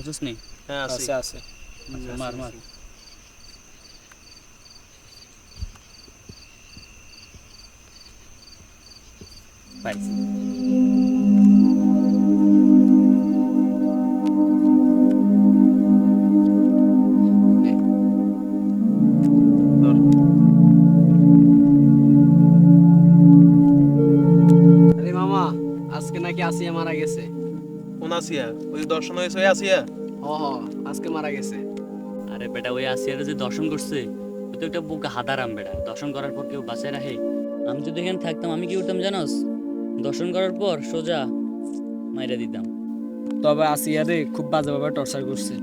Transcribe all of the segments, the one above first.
Asus নি হ্যাঁ আছি আছে আছে মার মার পাইছি ধর। আরে মামা আজকে নাকি আসিয়া মারা গেছে কোন আসিয়া? ওই দর্শন হয়েছে ওই আসিয়া। হ হ আজকে মারা গেছে। আরে বেটা ওই আসিয়ারে যে দর্শন করছে ও তো একটা বুক হাদারাম বেটা। দর্শন করার পর কেউ বাঁচায় রাখে। আমি যদি এখানে থাকতাম আমি কি করতাম জানোস? দর্শন করার পর সোজা মাইরা দিতাম। তবে আসিয়ারে খুব বাজেভাবে টর্চার করছে।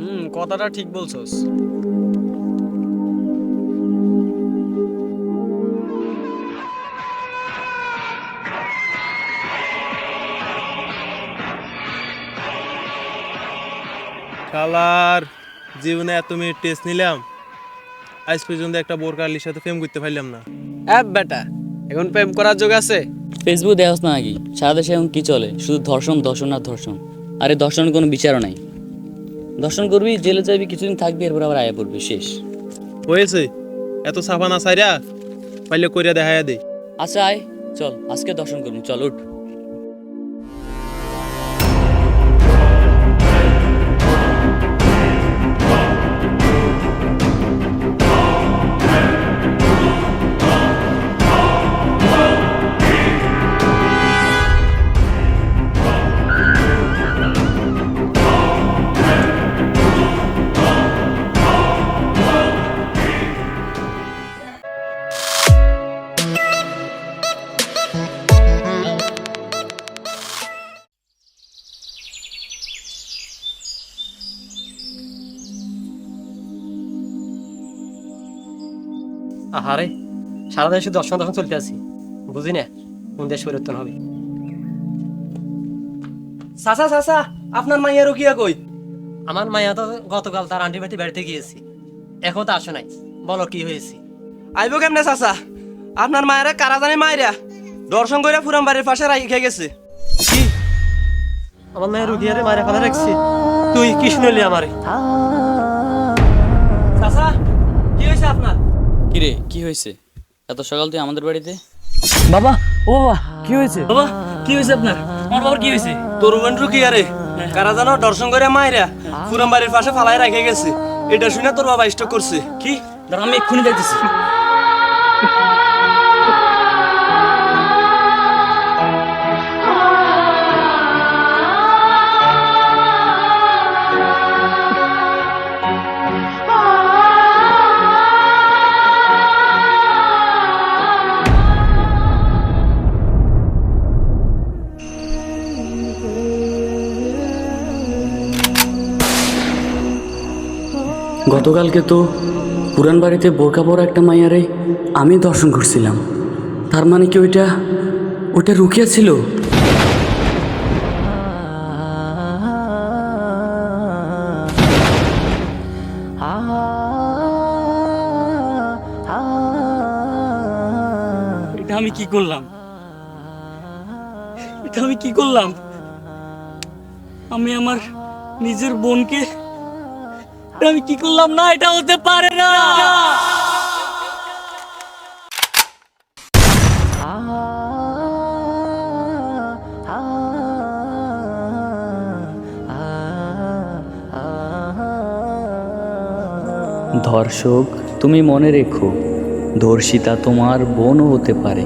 হুম কথাটা ঠিক বলছস। শালার জীবনে এত মিনিট টেস্ট নিলাম আজ পর্যন্ত একটা বোরকালির সাথে প্রেম করতে পারলাম না। অ্যাপ বেটা এখন প্রেম করার যোগ আছে? ফেসবুক দেখাস না নাকি সারা দেশে এখন কি চলে? শুধু ধর্ষণ ধর্ষণ আর ধর্ষণ। আরে ধর্ষণের কোনো বিচারও নাই। দর্শন করবি জেলে যাবি কিছুদিন থাকবি এরপর আবার আয়া পড়বি শেষ। হয়েছে। এত সাফা না সাইরা পাইলে কইরা দেখাইয়া দে। আচ্ছা আয় চল আজকে দর্শন করবি চল উঠ। আহারে সারা দেশে দর্শন দর্শন চলতে আছি। বুঝি না কোন দেশ পরিবর্তন হবে। চাচা চাচা আপনার মাইয়া রুকিয়া কই? আমার মায়া তো গতকাল তার আন্টি বাড়ি বেড়াতে গিয়েছি। এখন তো আসে নাই। বলো কি হয়েছে? আইব কেমনে চাচা আপনার মায়েরা কারা জানে মায়েরা দর্শন করে ফুরাম বাড়ির পাশে রাখে গেছে। কি? আমার মায়ের রুগিয়ারে মায়ের এখানে রাখছি। তুই কি শুনলি আমারে? কিরে কি হয়েছে? এত সকাল তুই আমাদের বাড়িতে? বাবা ও বাবা কি হয়েছে? বাবা কি হয়েছে আপনার? আমার বাবার কি হয়েছে? তরুণ কি আরে? কারা জানো দর্শন করে মায়েরা পুরাম বাড়ির পাশে ফালাই রেখে গেছে। এটা শুনে তোর বাবা স্টক করছে। কি? ধর আমি এক্ষুনি যাইতেছি। গতকালকে তো পুরান বাড়িতে বোরকা পরা একটা মাইয়ারে আমি দর্শন করছিলাম। তার মানে কি ওইটা ওইটা রুকিয়া ছিল? এটা আমি কি করলাম? এটা আমি কি করলাম? আমি আমার নিজের বোনকে আমি কি করলাম না, এটা হতে পারে না। ধর্ষক, তুমি মনে রেখো, ধর্ষিতা তোমার বোনও হতে পারে।